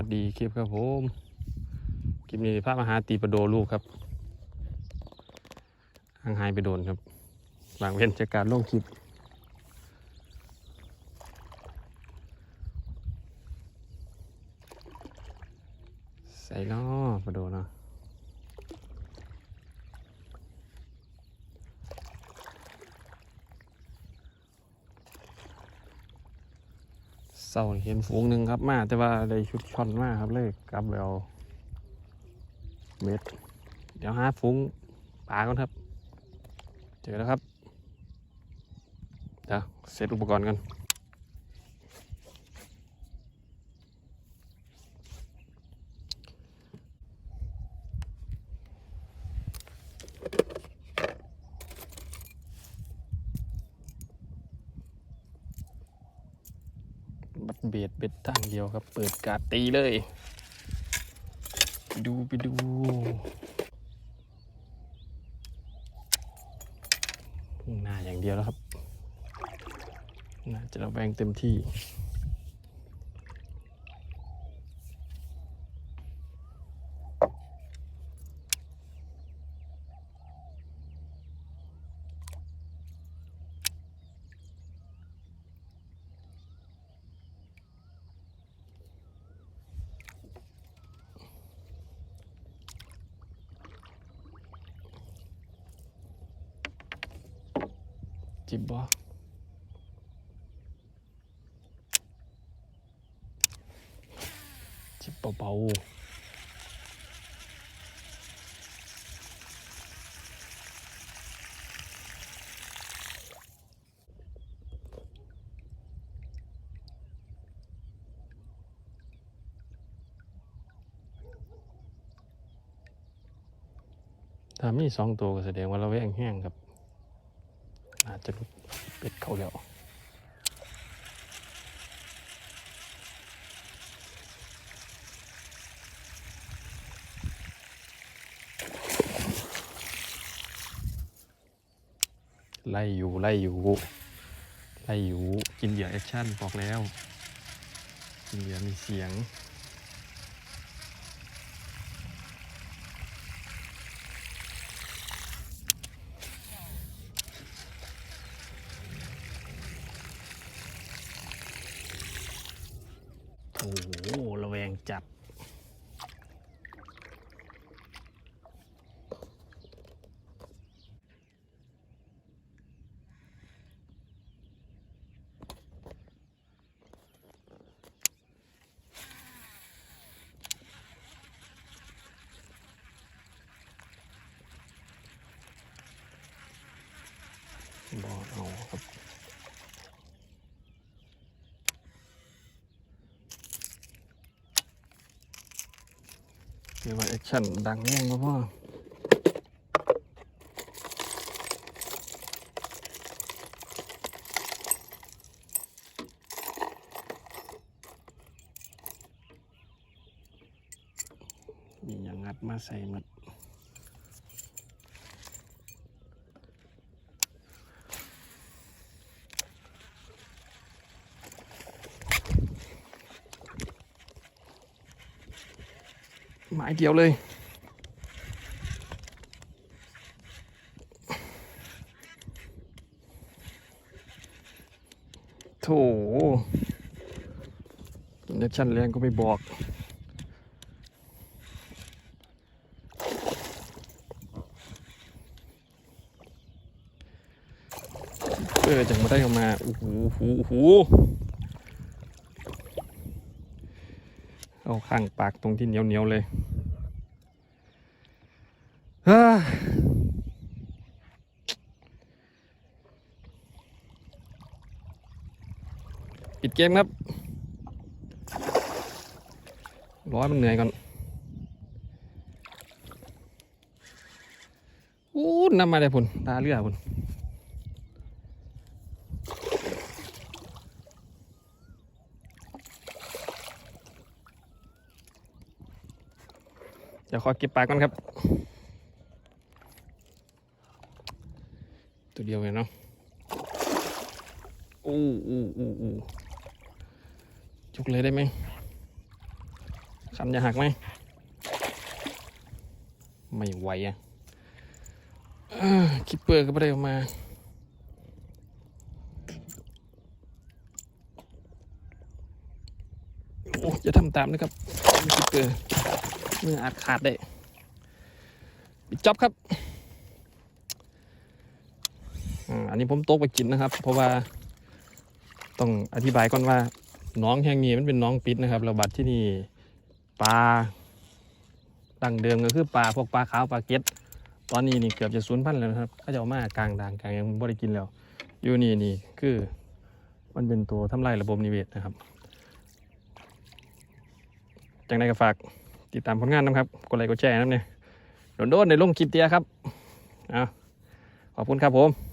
วัสดีคลิปครับผมคลิปนี้พระมหาตีประโดลูกครับห่างหายไปโดนครับบางเว้นจากการลงคลิปใส่น้อประโดเนาะเศร้าเห็นฝูงหนึ่งครับมา แต่ว่าได้ชุดช่อนมากครับเลยกลับแล้วเม็ด เดี๋ยวหาฝูงปลาก่อนครับ เจอแล้วครับเดี๋ยวเซตอุปกรณ์กัน บัดเบียดเบ็ดตั้งเดียวครับ เปิดการดตีเลย ไปดูไปดูหน้าอย่างเดียวแล้วครับ น่าจะระแวงเต็มที่ จิบบ่จิบเบาๆถ้ามีสองตัวก็แสดงว่าเราแวงแห้งครับ อาจจะลุดเป็ดเขาแล้วไล่อยู่ไล่อยู่ไล่อยู่กินเหยื่อแอคชั่นบอกแล้วกินเหยื่อมีเสียง โอ้โหระแวงจับ บอเอาครับ เรียกว่าแอคชั่นดังแย่งพ่อมีอย่างงัดมาใส่หมัด หมายเดียวเลย โถเนชั่นแรงก็ไม่บอก เออจังมาได้ออกมา โอ้โหโอ้โห เอาข้างปากตรงที่เหนียวเหนียวๆเลยปิดเกมครับ ร้อยมันเหนื่อยก่อนอู้นำมาเลยพุ่นตาเรือดพุ่น เดี๋ยวขอเก็บปลาก่อนครับ ตัวเดียวเองเนาะอู้อู้อู้อู้จุกเลยได้ไหมคันจะหักไหม ไม่ไหวอะอ่าคิปเปอร์ก็ไม่ได้ออกมาโอ้จะทำตามนะครับคิปเปอร์ มืออาจขาดได้ปิดจ็อบครับอันนี้ผมโต๊ะไปกินนะครับ เพราะว่าต้องอธิบายก่อนว่าน้องแห่งนี้มันเป็นน้องปิดนะครับระบาดที่นี่ปลาดั้งเดิมก็คือปลาพวกปลาขาวปลาเก็ดตอนนี้นี่เกือบจะสูญพันธุ์แล้วนะครับเขาจะเอามากลางด่างกลางยังไม่ได้กินแล้ว อยู่นี่นี่คือ มันเป็นตัวทำลายระบบนิเวศนะครับจังไดก็ฝาก ติดตามผลงานนะครับกดไลค์กดแชร์นะเนี่ยโดนโดนในลงคลิปเตียครับเอาขอบคุณครับผม